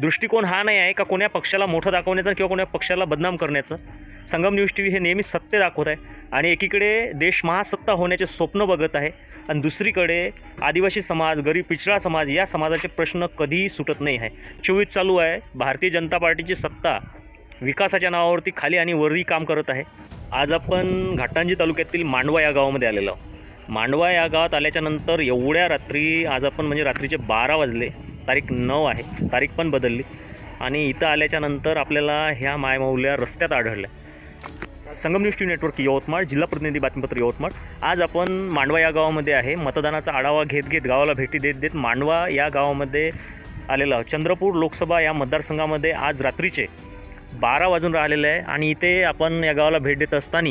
दृष्टिकोन हा नाही आहे का कोण्या पक्षाला मोठं दाखवण्याचा किंवा कोण्या पक्षाला बदनाम करण्याचं. संगम न्यूज टी व्ही हे नेहमी सत्य दाखवत आहे आणि एकीकडे देश महासत्ता होण्याचे स्वप्न बघत आहे आणि दुसरीकडे आदिवासी समाज गरीब पिछडा समाज या समाजाचे प्रश्न कधीही सुटत नाही आहे. चोवीस चालू आहे. भारतीय जनता पार्टीची सत्ता विकासाच्या नावावरती खाली आणि वरही काम करत आहे. आज आपण घाटांजी तालुक्यातील मांडवा या गावामध्ये आलेलो आहोत. मांडवा या गावात आल्याच्यानंतर एवढ्या रात्री आज आपण म्हणजे रात्रीचे बारा वाजले. तारीख नऊ आहे. तारीख पण बदलली. आणि इथं आल्याच्यानंतर आपल्याला ह्या मायमौल्या रस्त्यात आढळल्या. Sangam news T network Yavatmal जिल्हा प्रतिनिधी बातमीपत्र यवतमाळ. आज आपण मांडवा या गावामध्ये आहे. मतदानाचा आढावा घेत घेत गावाला भेटी देत देत मांडवा या गावामध्ये आलेलं आहोत. चंद्रपूर लोकसभा या मतदारसंघामध्ये आज रात्रीचे बारा वाजून राहिलेलं आहे. आणि इथे आपण या गावाला भेट देत असताना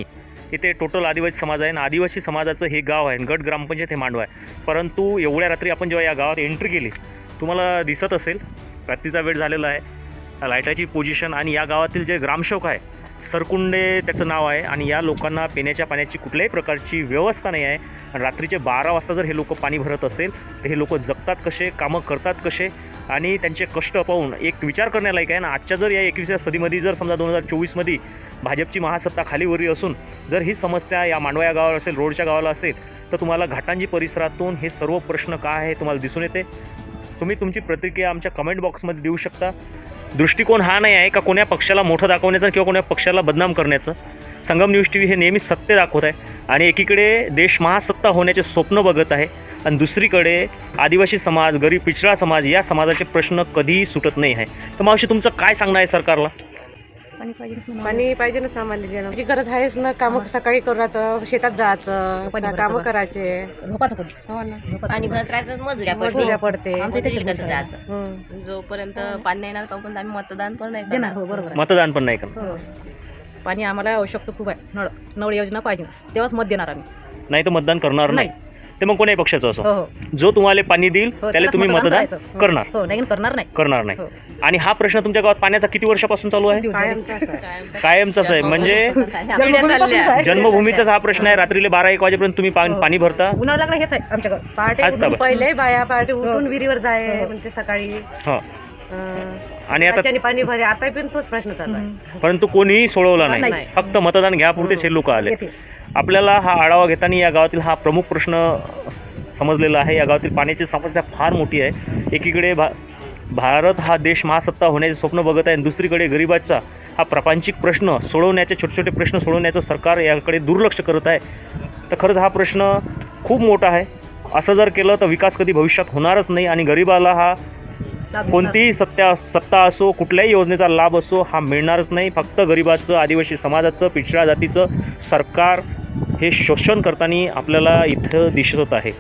इथे टोटल आदिवासी समाज आहे. आणि आदिवासी समाजाचं हे गाव आहे. गट ग्रामपंचायत हे मांडवा आहे. परंतु एवढ्या रात्री आपण जेव्हा या गावात एंट्री केली तुम्हाला दिसत असेल रात्रीचा वेळ झालेला आहे. लाईटाची पोझिशन आणि या गावातील जे ग्रामसेवक आहे सरकुंडे त्याचं नाव आहे आणि या लोकांना पिण्याच्या पाण्याची कुठल्याही प्रकारची व्यवस्था नाही आहे. आणि रात्रीचे बारा वाजता जर हे लोक पाणी भरत असेल तर हे लोक जगतात कसे कामं करतात कसे आणि त्यांचे कष्ट पाहून एक विचार करण्यालायक आहे. ना आजच्या जर या एकवीसव्या सदीमध्ये जर समजा दोन हजार चोवीसमध्ये भाजपची महासत्ता खालीवरी असून जर ही समस्या या मांडवा या गावाला असेल रोडच्या गावाला असेल तर तुम्हाला घाटांजी परिसरातून हे सर्व प्रश्न काय आहे तुम्हाला दिसून येते. तुम्ही तुमची प्रतिक्रिया आमच्या कमेंट बॉक्समध्ये देऊ शकता. दृष्टिकोन हा नाही आहे का कोण्या पक्षाला मोठं दाखवण्याचं किंवा कोण्या पक्षाला बदनाम करण्याचं. संगम न्यूज टी व्ही हे नेहमी सत्य दाखवत आहे. आणि एकीकडे देश महासत्ता होण्याचे स्वप्न बघत आहे. आणि दुसरीकडे आदिवासी समाज गरीब पिछडा समाज या समाजाचे प्रश्न कधीही सुटत नाही आहे. तर मावशी तुमचं काय सांगणं आहे सरकारला? पाणी पाहिजे पाणी पाहिजे ना सामान्य जण त्याची गरज आहेच ना कामं सकाळी करायचं शेतात जायचं पाणी कामं. करायचे. झोपाचं हो ना. आणि? भरत मजुऱ्या मजुऱ्या पडते. आमच्या इथे कसं? जायचं? हं. जोपर्यंत पाणी नाही ना तोपर्यंत आम्ही मतदान पण नाही देणार. करणार. हो बरोबर. आहे. मतदान पण नाही करणार. हो. पाणी आम्हाला आवश्यकता खूप आहे. नळ नळ योजना पाहिजे. तेव्हाच मत देणार आम्ही. नाही तर मतदान करणार नाही. नाही. ते मग कोण्याही पक्षाचं असो हो हो जो तुम्हाला पाणी देईल हो, त्याला त्यालाच तुम्ही मतदान करायचं. करणार हो नाही करणार नाही करणार नाही हो. आणि हा प्रश्न तुमच्या गावात पाण्याचा किती वर्षापासून चालू आहे कायमचं असं आहे. कायमचं कायमचाच आहे म्हणजे जन्मभूमीपासूनच आहे. जन्मभूमीचाच हा प्रश्न आहे रात्रीला बारा एक वाजेपर्यंत तुम्ही पा- हो. पाणी भरता उन्हाळा लागला हेच आहे आमच्याकडे पहाटे आज उठून तर- पहिले बाया पहाटे उठून हो. विहिरीवर जाय. म्हणते सकाळी हो. आणि आता पाणी भरे आता पण तोच प्रश्न चालू आहे परंतु कोणीही सोडवला नाही नाही. फक्त मतदान घ्यापुरतेच हे लोक आले येते. आपल्याला हा आढावा घेताना या गावातील हा प्रमुख प्रश्न समजलेला आहे. या गावातील पाण्याची समस्या फार मोठी आहे. एकीकडे भा भारत हा देश महासत्ता होण्याचे स्वप्न बघत आहे आणि दुसरीकडे गरिबाचा हा प्रापंचिक प्रश्न सोडवण्याचे छोटे छोटे प्रश्न सोडवण्याचं सरकार याकडे दुर्लक्ष करत आहे. तर खरंच हा प्रश्न खूप मोठा आहे. असं जर केलं तर विकास कधी भविष्यात होणारच नाही आणि गरिबाला हा कोणतीही सत्या सत्ता असो कुठल्याही योजनेचा लाभ असो हा मिळणारच नाही. फक्त गरिबाचं आदिवासी समाजाचं पिछड्या जातीचं सरकार हे शोषण करताना आपल्याला इथं दिसत आहे.